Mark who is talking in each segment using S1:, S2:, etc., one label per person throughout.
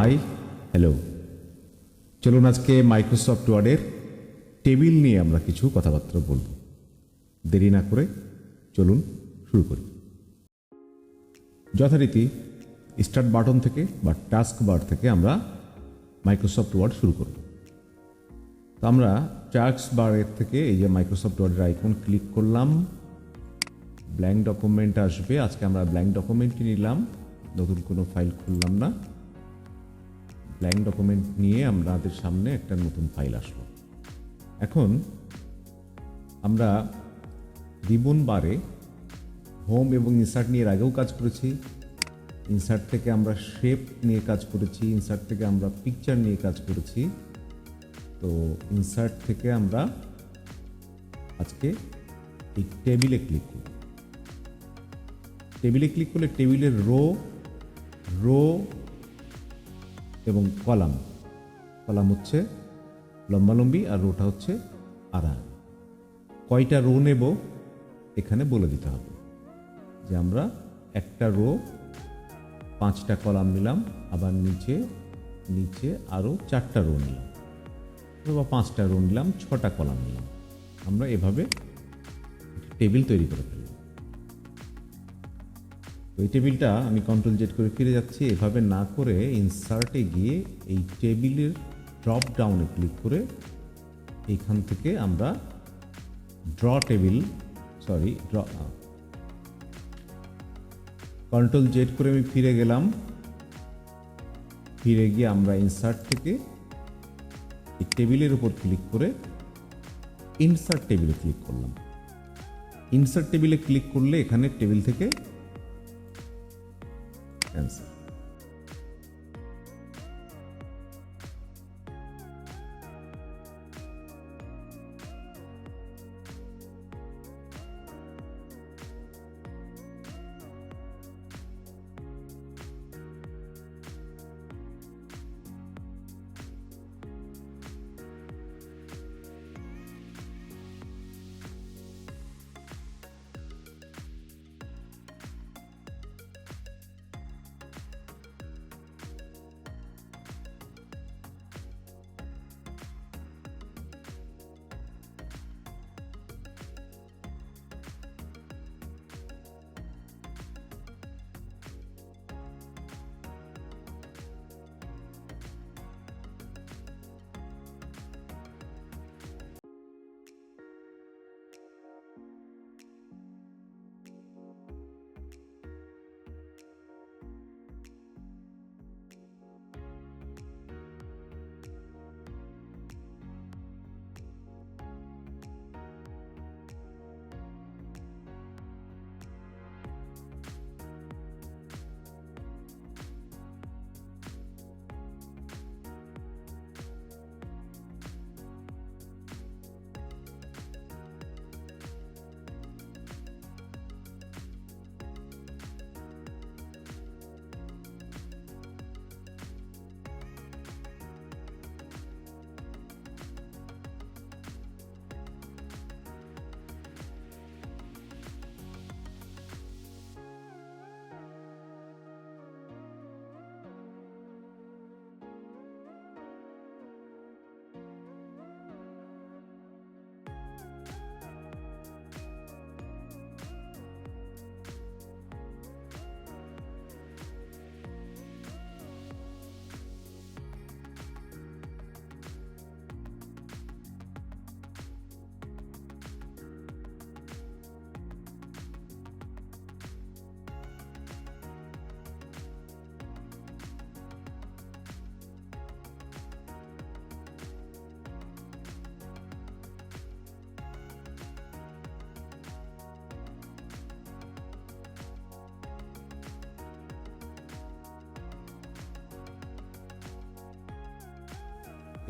S1: Hi hello চলুন আজকে Microsoft ওয়ার্ডের টেবিল নিয়ে আমরা কিছু কথাবার্তা বলব। দেরি না করে চলুন শুরু করি। যথারীতি স্টার্ট বাটন থেকে বা টাস্ক বার থেকে আমরা মাইক্রোসফট ওয়ার্ড শুরু করব। তো আমরা টাস্ক বারের থেকে এই যে মাইক্রোসফট ওয়ার্ডের আইকন ক্লিক করলাম। ব্ল্যাঙ্ক ডকুমেন্ট আসবে। আজকে আমরা ব্ল্যাঙ্ক ডকুমেন্টই নিলাম। নতুন কোনো ফাইল খুললাম না। ব্ল্যাঙ্ক ডকুমেন্ট নিয়ে আমাদের সামনে একটা নতুন ফাইল আসলো। এখন আমরা রিবন বারে হোম এবং ইনসার্ট নিয়ে আগেও কাজ করেছি। ইনসার্ট থেকে আমরা শেপ নিয়ে কাজ করেছি ইনসার্ট থেকে আমরা পিকচার নিয়ে কাজ করেছি। তো ইনসার্ট থেকে আমরা আজকে এই টেবিলে ক্লিক করব। টেবিলে ক্লিক করলে টেবিলের রো রো এবং কলাম কলাম হচ্ছে লম্বালম্বি আর রোটা হচ্ছে আড়াআড়ি কয়টা রো নেব এখানে বলে দিতে হবে যে আমরা একটা রো পাঁচটা কলাম নিলাম, আবার নিচে নিচে আরও চারটা রো নিলাম। অথবা পাঁচটা রো নিলাম, ছটা কলাম নিলাম। আমরা এভাবে টেবিল তৈরি করে ফেললাম। এই টেবিলটা আমি কন্ট্রোল জেড করে ফিরে যাচ্ছি। এভাবে না করে ইনসার্টে গিয়ে এই টেবিলের ড্রপ ডাউনে ক্লিক করে এইখান থেকে আমরা draw table sorry draw control Z করে আমি ফিরে গেলাম। ফিরে গিয়ে আমরা ইনসার্ট থেকে এই টেবিলের উপর ক্লিক করে ইনসার্ট টেবিলে ক্লিক করলাম। ইনসার্ট টেবিলে ক্লিক করলে এখানে টেবিল থেকে 这样子。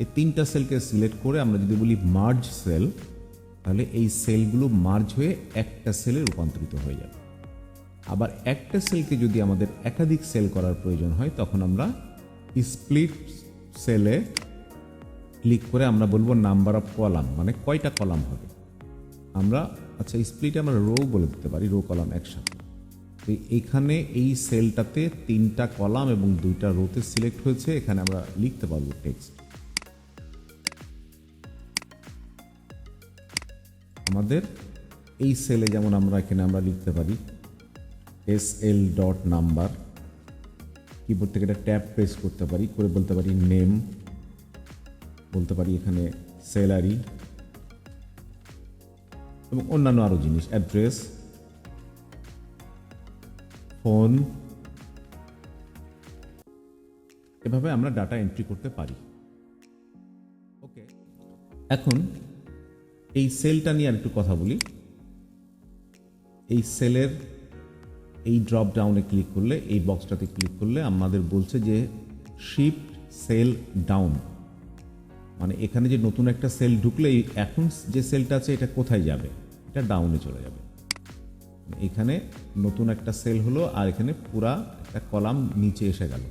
S1: এই তিনটা সেলকে সিলেক্ট করে আমরা যদি বলি মার্জ সেল তাহলে এই সেলগুলো মার্জ হয়ে একটা সেলে রূপান্তরিত হয়ে যাবে। আবার একটা সেলকে যদি আমাদের একাধিক সেল করার প্রয়োজন হয়, তখন আমরা স্প্লিট সেলে ক্লিক করে আমরা বলব নাম্বার অফ কলাম মানে কয়টা কলাম হবে। আমরা আচ্ছা স্প্লিটে আমরা রো বলে দিতে পারি রো কলাম একসাথে। তো এইখানে এই সেলটাতে তিনটা কলাম এবং দুইটা রোতে সিলেক্ট হয়েছে, এখানে আমরা লিখতে পারব টেক্সট আমাদের। এই সেলে যেমন আমরা এখানে আমরা লিখতে পারি S L dot number keyboard থেকে একটা ট্যাব প্রেস করতে পারি, করে বলতে পারি নেম বলতে পারি এখানে স্যালারি এবং অন্যান্য আরও জিনিস অ্যাড্রেস ফোন এভাবে আমরা ডাটা এন্ট্রি করতে পারি। ওকে এখন এই সেলটা নিয়ে আর একটু কথা বলি। এই সেলের এই ড্রপ ডাউনে ক্লিক করলে, এই বক্সটাতে ক্লিক করলে আমাদের বলছে যে শিফট সেল ডাউন মানে এখানে যে নতুন একটা সেল ঢুকলে এখন যে সেলটা আছে, এটা কোথায় যাবে? এটা ডাউনে চলে যাবে। এখানে নতুন একটা সেল হলো, আর এখানে পুরা একটা কলাম নিচে এসে গেল।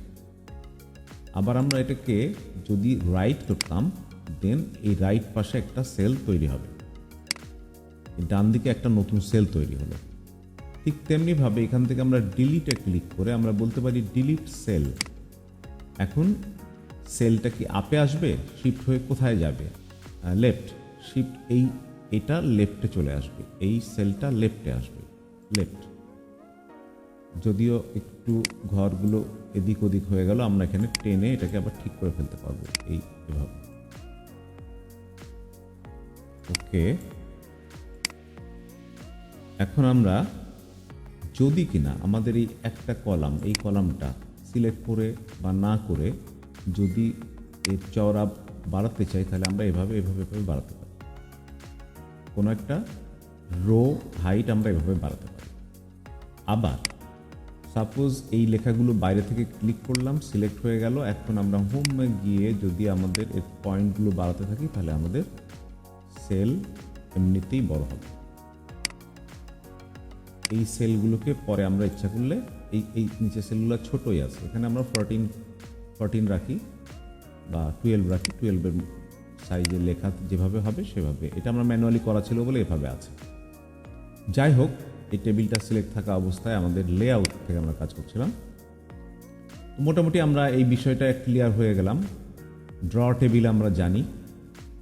S1: আবার আমরা এটাকে যদি রাইট করতাম দেন এই রাইট পাশে একটা সেল তৈরি হবে। ডান দিকে একটা নতুন সেল তৈরি হলো। ঠিক তেমনিভাবে এখান থেকে আমরা ডিলিটে ক্লিক করে আমরা বলতে পারি ডিলিট সেল এখন সেলটা কি আপে আসবে শিফট হয়ে কোথায় যাবে? লেফট শিফট এই, এটা লেফটে চলে আসবে। এই সেলটা লেফটে আসবে। লেফট যদিও একটু ঘরগুলো এদিক ওদিক হয়ে গেল, আমরা এখানে টেনে এটাকে আবার ঠিক করে ফেলতে পারব। এই এভাবে। ওকে। এখন আমরা যদি কিনা আমাদের এই একটা কলাম, এই কলামটা সিলেক্ট করে বা না করে যদি এর চওড়া বাড়াতে চাই, তাহলে আমরা এভাবে এভাবে এভাবে বাড়াতে পারি। কোনো একটা রো হাইট আমরা এভাবে বাড়াতে পারি। আবার সাপোজ এই লেখাগুলো বাইরে থেকে ক্লিক করলাম সিলেক্ট হয়ে গেল, এখন আমরা হোমে গিয়ে যদি আমাদের এর পয়েন্টগুলো বাড়াতে থাকি, তাহলে আমাদের সেল এমনিতেই বড় হবে। এই সেলগুলোকে পরে আমরা ইচ্ছা করলে এই এই নিচে সেলগুলো ছোটোই আছে। এখানে আমরা ফোরটিন ফোরটিন রাখি বা টুয়েলভ রাখি। টুয়েলভের সাইজে লেখা যেভাবে হবে সেভাবে। এটা আমরা ম্যানুয়ালি করা ছিল বলে এভাবে আছে। যাই হোক, এই টেবিলটা সিলেক্ট থাকা অবস্থায় আমাদের লেআউট থেকে আমরা কাজ করছিলাম। মোটামুটি আমরা এই বিষয়টা ক্লিয়ার হয়ে গেলাম। ড্র টেবিল আমরা জানি।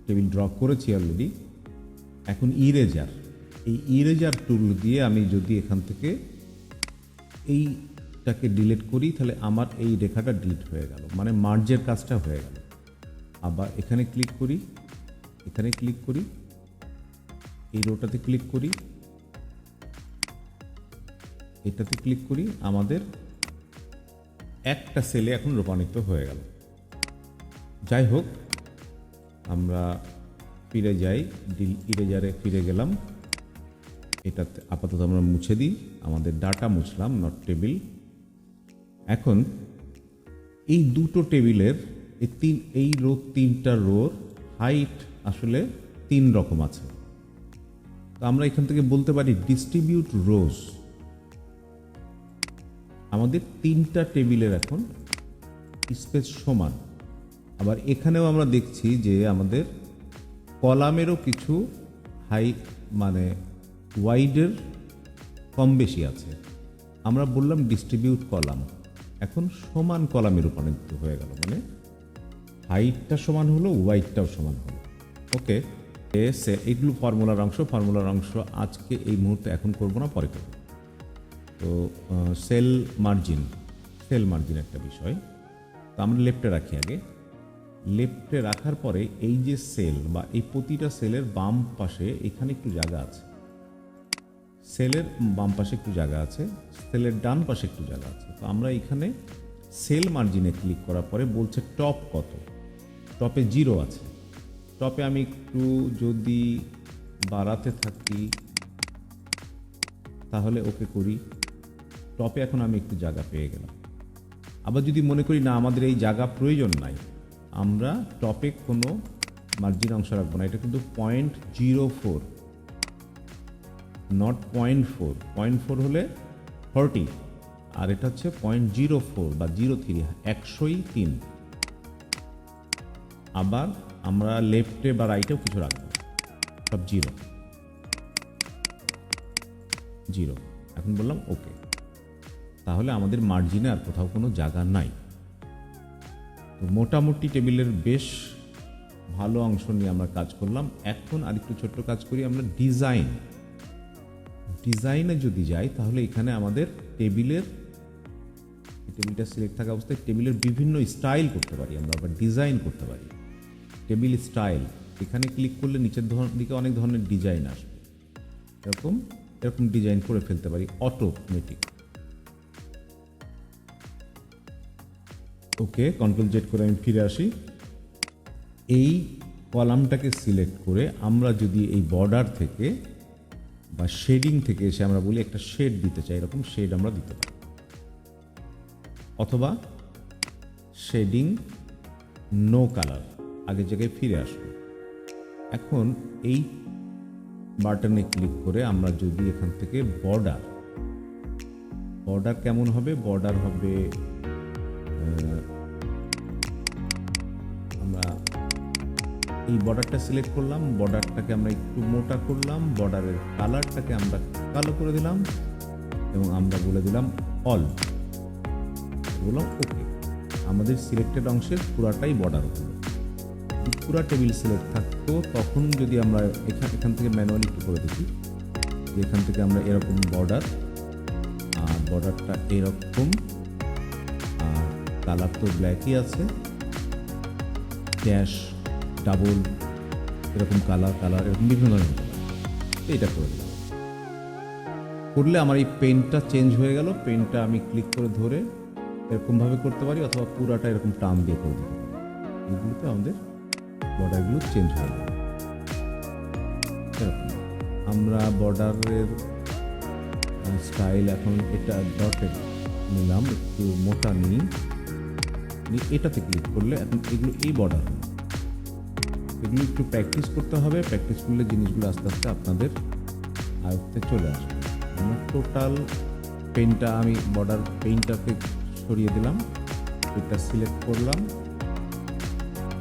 S1: টেবিল ড্র করেছি অলরেডি এখন ইরেজার এই ইরেজার টুল দিয়ে আমি যদি এখান থেকে এইটাকে ডিলিট করি, তাহলে আমার এই রেখাটা ডিলিট হয়ে গেল মানে মার্জের কাজটা হয়ে গেল। আবার এখানে ক্লিক করি, এখানে ক্লিক করি, এই রোটাতে ক্লিক করি, এটাতে ক্লিক করি, আমাদের একটা সেলে এখন রূপান্তরিত হয়ে গেল। যাই হোক আমরা ফিরে যাই ডিল ইরেজারে ফিরে গেলাম। এটাতে আপাতত আমরা মুছে দিই, আমাদের ডাটা মুছলাম নট টেবিল এখন এই দুটো টেবিলের এই তিন, এই রো তিনটা রোর হাইট আসলে তিন রকম আছে। তো আমরা এখান থেকে বলতে পারি ডিস্ট্রিবিউট রোজ আমাদের তিনটা টেবিলের এখন স্পেস সমান। আবার এখানেও আমরা দেখছি যে আমাদের কলামেরও কিছু হাই মানে ওয়াইডের কম বেশি আছে। আমরা বললাম ডিস্ট্রিবিউট কলাম। এখন সমান কলামে রূপান্তরিত হয়ে গেল মানে হাইটটা সমান হলো, ওয়াইডটাও সমান হলো। ওকে সে, এইগুলো ফর্মুলার অংশ ফর্মুলার অংশ আজকে এই মুহূর্তে এখন করব না, পরে করব। তো সেল মার্জিন সেল মার্জিন একটা বিষয়। তো আমরা লেফটে রাখি আগে। লেফটে রাখার পরে এই যে সেল বা এই প্রতিটা সেলের বাম পাশে এখানে একটু জায়গা আছে। সেলের বাম পাশে একটু জায়গা আছে, সেলের ডান পাশে একটু জায়গা আছে। তো আমরা এখানে সেল মার্জিনে ক্লিক করার পরে বলছে টপ কত? টপে জিরো আছে। টপে আমি একটু যদি বাড়াতে থাকি, তাহলে ওকে করি। টপে এখন আমি একটু জায়গা পেয়ে গেলাম। আবার যদি মনে করি, না, আমাদের এই জায়গা প্রয়োজন নাই আমরা টপে কোনো মার্জিন অংশ রাখব না, এটা কিন্তু point zero four not point four point four হলে ফর্টি আর এটা হচ্ছে পয়েন্ট জিরো ফোর বা জিরো থ্রি একশোই তিন। আবার আমরা লেফটে বা রাইটেও কিছু রাখব, সব জিরো জিরো এখন বললাম ওকে তাহলে আমাদের মার্জিনে আর কোথাও কোনো জায়গা নাই। তো মোটামুটি টেবিলের বেশ ভালো অংশ নিয়ে আমরা কাজ করলাম। এখন আরেকটু ছোট্ট কাজ করি, আমরা ডিজাইন। ডিজাইনে যদি যাই, তাহলে এখানে আমাদের টেবিলের টেবিলটা সিলেক্ট থাকা অবস্থায় টেবিলের বিভিন্ন স্টাইল করতে পারি আমরা আবার ডিজাইন করতে পারি। টেবিল স্টাইল, এখানে ক্লিক করলে নিচের দিকে অনেক ধরনের ডিজাইন আসবে। এরকম এরকম ডিজাইন করে ফেলতে পারি, অটোমেটিক। ওকে কন্ট্রোল জেড করে আমি ফিরে আসি। এই কলামটাকে সিলেক্ট করে আমরা যদি এই বর্ডার থেকে বা শেডিং থেকে এসে আমরা বলি একটা শেড দিতে চাই, এরকম শেড আমরা দিতে পারি। অথবা শেডিং নো কালার, আগের জায়গায় ফিরে আসব। এখন এই বাটনে ক্লিক করে আমরা যদি এখান থেকে বর্ডার বর্ডার কেমন হবে? বর্ডার হবে আমরা এই বর্ডারটা সিলেক্ট করলাম বর্ডারটাকে আমরা একটু মোটা করলাম বর্ডারের কালারটাকে আমরা কালো করে দিলাম এবং আমরা বলে দিলাম অল বললাম ওকে আমাদের সিলেক্টেড অংশের পুরাটাই বর্ডার হলো। পুরা টেবিল সিলেক্ট থাকতো, তখন যদি আমরা এখান এখান থেকে ম্যানুয়ালি একটু করে দেখি এখান থেকে আমরা এরকম বর্ডার আর বর্ডারটা এরকম। কালার তো ব্ল্যাকই আছে। ক্যাশ ডাবল এরকম কালার কালার, এরকম বিভিন্ন ধরনের পারে এটা করে দিলাম। করলে আমার এই পেনটা চেঞ্জ হয়ে গেল। পেনটা আমি ক্লিক করে ধরে এরকমভাবে করতে পারি অথবা পুরাটা এরকম টান দিয়ে করে দিতে পারি। এগুলোতে আমাদের বর্ডারগুলো চেঞ্জ হয়ে যাবে এরকম। আমরা বর্ডারের স্টাইল এখন এটা ডটেড নিলাম। একটু মোটা নিই। নিয়ে এটাতে ক্লিক করলে এখন এগুলো এই বর্ডার এগুলো একটু প্র্যাকটিস করতে হবে। প্র্যাকটিস করলে জিনিসগুলো আস্তে আস্তে আপনাদের আয়ত্তে চলে আসবে। আমরা টোটাল পেনটা আমি বর্ডার পেইন্টটাকে সরিয়ে দিলাম। এটা সিলেক্ট করলাম।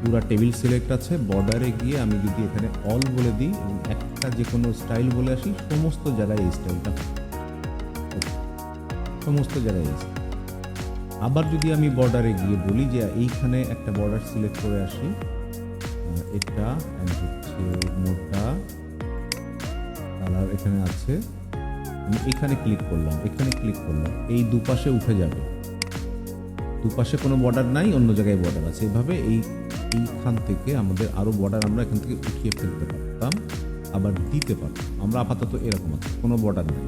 S1: পুরা টেবিল সিলেক্ট আছে। বর্ডারে গিয়ে আমি যদি এখানে অল বলে দিই এবং একটা যে কোনো স্টাইল বলে আসি, সমস্ত জায়গায় এই স্টাইলটা সমস্ত জায়গায় এই style। আবার যদি আমি বর্ডারে গিয়ে বলি যে এইখানে একটা বর্ডার সিলেক্ট করে আসি এটা হচ্ছে মোটা কালার এখানে আছে। আমি এখানে ক্লিক করলাম, এখানে ক্লিক করলাম, এই দুপাশে উঠে যাবে। দুপাশে কোনো বর্ডার নাই, অন্য জায়গায় বর্ডার আছে। এভাবে এই, এইখান থেকে আমাদের আরও বর্ডার আমরা এখান থেকে উঠিয়ে ফেলতে পারতাম, আবার দিতে পারতাম। আমরা আপাতত এরকম আছে, কোনো বর্ডার নেই।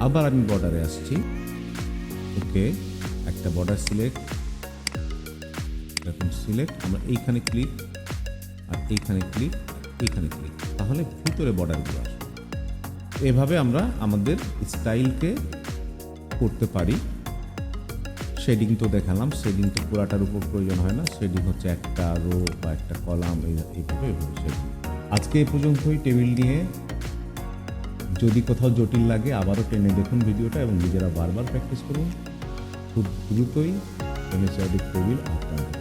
S1: আবার আমি বর্ডারে আসছি। ওকে। একটা বর্ডার সিলেক্ট এরকম সিলেক্ট আমরা এইখানে ক্লিক আর এইখানে ক্লিক এইখানে ক্লিক তাহলে ভিতরে বর্ডারগুলো আসবে। এভাবে আমরা আমাদের স্টাইলকে করতে পারি। শেডিং তো দেখালাম শেডিং তো পুরাটার উপর প্রয়োজন হয় না। শেডিং হচ্ছে একটা রো বা একটা কলাম এইভাবে শেডিং আজকে এই পর্যন্তই টেবিল নিয়ে। যদি কোথাও জটিল লাগে, আবারও টেনে দেখুন ভিডিওটা এবং নিজেরা বারবার প্র্যাকটিস করুন। খুব দ্রুতই এমএসআইডি টেবিল আপনার